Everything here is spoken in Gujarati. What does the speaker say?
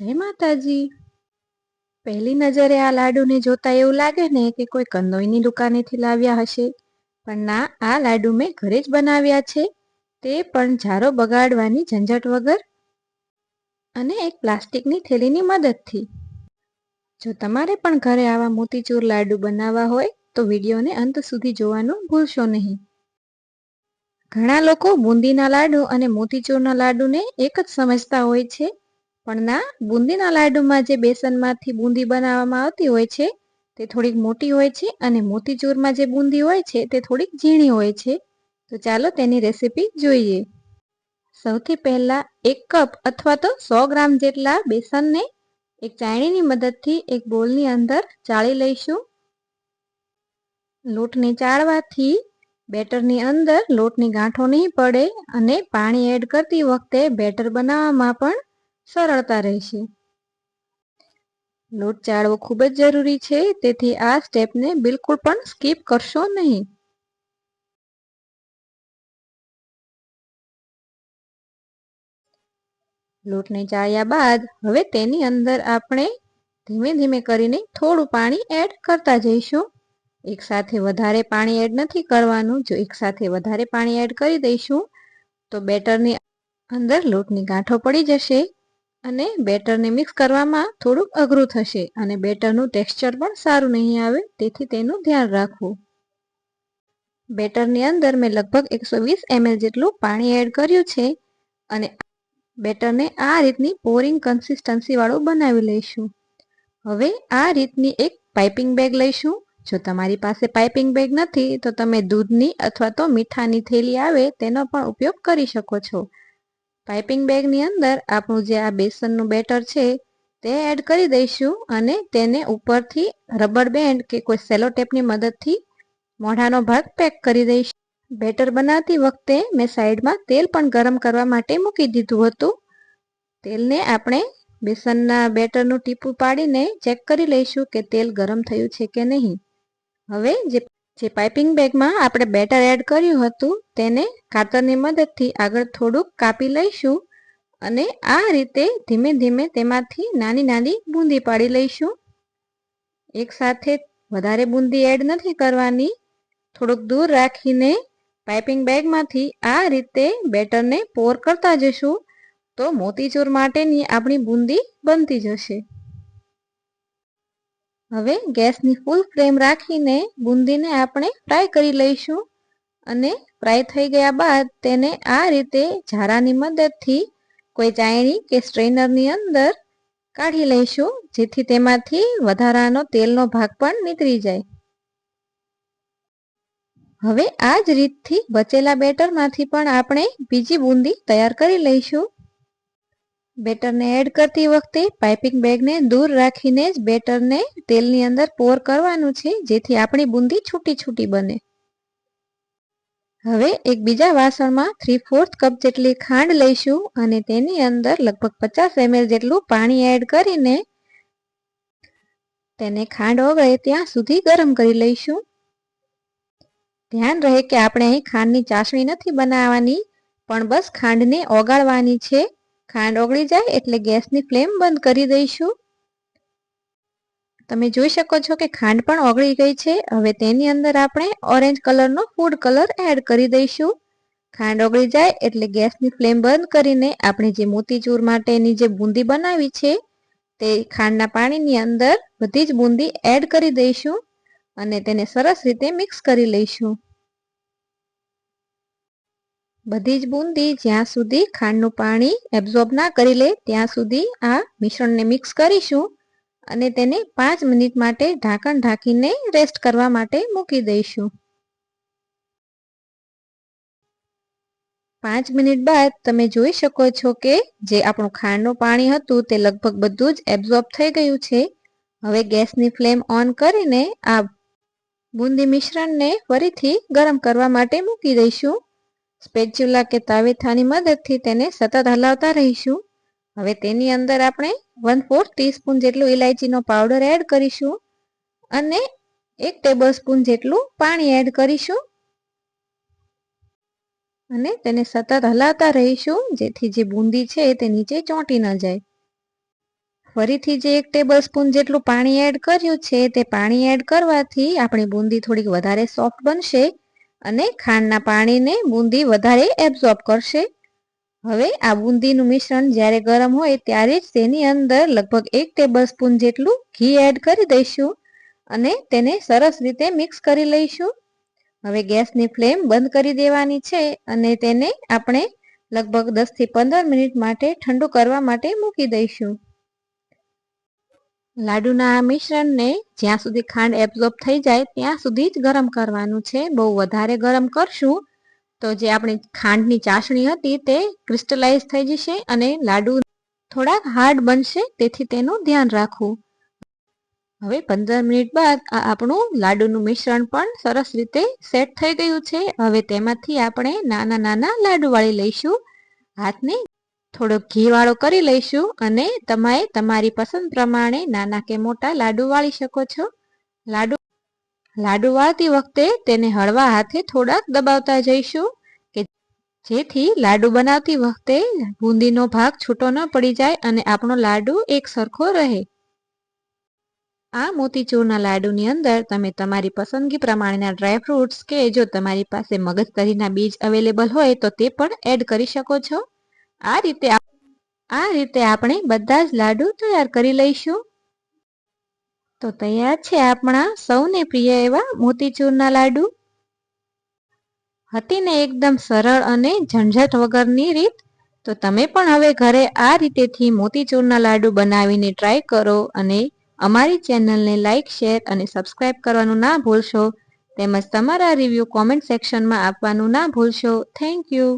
જય માતાજી. પહેલી નજરે આ લાડુને જોતા એવું લાગે ને કે કોઈ કંદોઈની દુકાનેથી લાવ્યા હશે. પણ ના, આ લાડુ મેં ઘરે જ બનાવ્યા છે. તે પણ ઝારો બગાડવાની ઝંઝટ વગર અને એક પ્લાસ્ટિકની થેલીની મદદથી. જો તમારે પણ ઘરે આવા મોતીચૂર લાડુ બનાવવા હોય, તો વિડીયોને અંત સુધી જોવાનું ભૂલશો નહીં. ઘણા લોકો બુંદીના લાડુ અને મોતીચૂરના લાડુને એક જ સમજતા હોય છે. પણ ના, બુંદીના લાડુમાં જે બેસનમાંથી બુંદી બનાવવામાં આવતી હોય છે, તે થોડીક મોટી હોય છે અને મોતીચૂરમાં જે બુંદી હોય છે, તે થોડીક ઝીણી હોય છે. તો ચાલો તેની રેસીપી જોઈએ. સૌથી પહેલાં એક કપ અથવા તો સો ગ્રામ જેટલા બેસનને એક ચાયણીની મદદથી એક બોલની અંદર ચાળી લઈશું. લોટને ચાળવાથી બેટરની અંદર લોટની ગાંઠો નહીં પડે અને પાણી એડ કરતી વખતે બેટર બનાવવામાં પણ સરળતા રહેશે. લોટ ચાળવો ખૂબ જ જરૂરી છે, તેથી આ સ્ટેપને બિલકુલ પણ સ્કીપ કરશો નહીં. લોટને ચાળ્યા બાદ હવે તેની અંદર આપણે ધીમે ધીમે કરીને થોડું પાણી એડ કરતા જઈશું. એકસાથે વધારે પાણી એડ નથી કરવાનું, જો એકસાથે વધારે પાણી એડ કરી દઈશું, તો બેટરની અંદર લોટની ગાંઠો પડી જશે. અને બેટરને મિક્સ કરવામાં થોડુંક અઘરું થશે અને બેટરનું ટેક્સચર પણ સારું નહીં આવે, તેથી તેનું ધ્યાન રાખવું. બેટરની અંદર મેં લગભગ એકસો વીસ એમએલ જેટલું પાણી એડ કર્યું છે અને બેટરને આ રીતની પોરિંગ કન્સિસ્ટન્સીવાળું બનાવી લઈશું. હવે આ રીતની એક પાઇપિંગ બેગ લઈશું. જો તમારી પાસે પાઇપિંગ બેગ નથી, તો તમે દૂધની અથવા તો મીઠાની થેલી આવે, તેનો પણ ઉપયોગ કરી શકો છો. પાઇપિંગ બેગની અંદર આપણું જે આ બેસનનું બેટર છે, તે એડ કરી દઈશું અને તેને ઉપરથી રબર બેન્ડ કે કોઈ સેલો ટેપની મદદથી મોઢાનો ભાગ પેક કરી દઈશું. બેટર બનાવતી વખતે મેં સાઈડમાં તેલ પણ ગરમ કરવા માટે મૂકી દીધું હતું. તેલને આપણે બેસનના બેટરનું ટીપું પાડીને ચેક કરી લઈશું કે તેલ ગરમ થયું છે કે નહીં. હવે જે જે પાઇપિંગ બેગમાં આપણે બેટર એડ કર્યું હતું તેને કાતરની મદદથી આગળ થોડુંક કાપી લઈશું અને આ રીતે ધીમે ધીમે તેમાંથી નાની નાની બૂંદી પાડી લઈશું. એકસાથે વધારે બૂંદી એડ નથી કરવાની. થોડુંક દૂર રાખીને પાઇપિંગ બેગમાંથી આ રીતે બેટરને પોર કરતા જશું તો મોતીચૂર માટેની આપણી બૂંદી બનતી જશે. હવે ગેસની ફૂલ ફ્લેમ રાખીને બુંદીને આપણે ફ્રાય કરી લઈશું અને ફ્રાય થઈ ગયા બાદ તેને આ રીતે ઝારાની મદદથી કોઈ ચાયણી કે સ્ટ્રેનરની અંદર કાઢી લઈશું, જેથી તેમાંથી વધારાનો તેલનો ભાગ પણ નીકળી જાય. હવે આ જ રીતથી બચેલા બેટરમાંથી પણ આપણે બીજી બુંદી તૈયાર કરી લઈશું. બેટરને એડ કરતી વખતે પાઇપિંગ બેગને દૂર રાખીને જ બેટરને તેલની અંદર પોર કરવાનું છે, જેથી આપણી બુંદી છૂટી છૂટી બને. હવે એક બીજા વાસણમાં થ્રી ફોર્થ કપ જેટલી ખાંડ લઈશું અને તેની અંદર લગભગ પચાસ એમએલ જેટલું પાણી એડ કરીને તેને ખાંડ ઓગળે ત્યાં સુધી ગરમ કરી લઈશું. ધ્યાન રહે કે આપણે અહીં ખાંડની ચાસણી નથી બનાવવાની, પણ બસ ખાંડને ઓગાળવાની છે. ખાંડ ઓગળી જાય એટલે ગેસની ફ્લેમ બંધ કરી દઈશું. તમે જોઈ શકો છો કે ખાંડ પણ ઓગળી ગઈ છે. હવે તેની અંદર આપણે ઓરેન્જ કલરનો ફૂડ કલર એડ કરી દઈશું. ખાંડ ઓગળી જાય એટલે ગેસની ફ્લેમ બંધ કરીને આપણે જે મોતીચૂર માટેની જે બુંદી બનાવી છે, તે ખાંડના પાણીની અંદર બધી જ બુંદી એડ કરી દઈશું અને તેને સરસ રીતે મિક્સ કરી લઈશું. બધી જ બુંદી જ્યાં સુધી ખાંડનું પાણી એબ્ઝોર્બ ના કરી લે, ત્યાં સુધી આ મિશ્રણને મિક્સ કરીશું અને તેને પાંચ મિનિટ માટે ઢાંકણ ઢાંકીને રેસ્ટ કરવા માટે મૂકી દઈશું. પાંચ મિનિટ બાદ તમે જોઈ શકો છો કે જે આપણું ખાંડનું પાણી હતું તે લગભગ બધું જ એબ્ઝોર્બ થઈ ગયું છે. હવે ગેસની ફ્લેમ ઓન કરીને આ બુંદી મિશ્રણને ફરીથી ગરમ કરવા માટે મૂકી દઈશું. સ્પેચ્યુલા કે તાવેથાની મદદથી તેને સતત હલાવતા રહીશું. હવે તેની અંદર આપણે વન ફોર્થ ટીસ્પૂન જેટલું ઇલાયચીનો પાવડર એડ કરીશું અને એક ટેબલ સ્પૂન જેટલું પાણી એડ કરીશું. અને તેને સતત હલાવતા રહીશું, જેથી જે બુંદી છે તે નીચે ચોંટી ન જાય. ફરીથી જે એક ટેબલ સ્પૂન જેટલું પાણી એડ કર્યું છે તે પાણી એડ કરવાથી આપણી બુંદી થોડીક વધારે સોફ્ટ બનશે. અને ખાંડના પાણીને બુંદી વધારે એબ્ઝોર્બ કરશે. હવે આ બુંદીનું મિશ્રણ જ્યારે ગરમ હોય ત્યારે જ તેની અંદર લગભગ એક ટેબલ સ્પૂન જેટલું ઘી એડ કરી દઈશું અને તેને સરસ રીતે મિક્સ કરી લઈશું. હવે ગેસની ફ્લેમ બંધ કરી દેવાની છે અને તેને આપણે લગભગ દસથી પંદર મિનિટ માટે ઠંડુ કરવા માટે મૂકી દઈશું. લાડુના મિશ્રણને જ્યાં સુધી ખાંડ એબ્ઝોર્બ થઈ જાય, ત્યાં સુધી જ ગરમ કરવાનું છે. બહુ વધારે ગરમ કરશું તો જે આપણી ખાંડની ચાસણી હતી તે ક્રિસ્ટલાઇઝ થઈ જશે અને લાડુ થોડાક હાર્ડ બનશે, તેથી તેનું ધ્યાન રાખવું. હવે પંદર મિનિટ બાદ આપણું લાડુનું મિશ્રણ પણ સરસ રીતે સેટ થઈ ગયું છે. હવે તેમાંથી આપણે નાના નાના લાડુ વાળી લઈશું. હાથને થોડોક ઘીવાળો કરી લઈશું અને તમે તમારી પસંદ પ્રમાણે નાના કે મોટા લાડુ વાળી શકો છો. લાડુ લાડુ વાળતી વખતે તેને હળવા હાથે થોડાક દબાવતા જઈશું કે જેથી લાડુ બનાવતી વખતે બુંદીનો ભાગ છૂટો ન પડી જાય અને આપણો લાડુ એક સરખો રહે. આ મોતીચૂરના લાડુની અંદર તમે તમારી પસંદગી પ્રમાણેના ડ્રાય ફ્રૂટ્સ કે જો તમારી પાસે મગજતરીના બીજ અવેલેબલ હોય તો તે પણ એડ કરી શકો છો. આ રીતે આ રીતે આપણે બધા જ લાડુ તૈયાર કરી લઈશું. તો તૈયાર છે આપણા સૌને પ્રિય એવા મોતીચૂરના લાડુ. હતી ને એકદમ સરળ અને ઝંઝટ વગરની રીત. તો તમે પણ હવે ઘરે આ રીતેથી મોતીચૂરના લાડુ બનાવીને ટ્રાય કરો અને અમારી ચેનલને લાઇક શેર અને સબસ્ક્રાઇબ કરવાનું ના ભૂલશો. તેમજ તમારા રિવ્યૂ કોમેન્ટ સેક્શનમાં આપવાનું ના ભૂલશો. Thank you.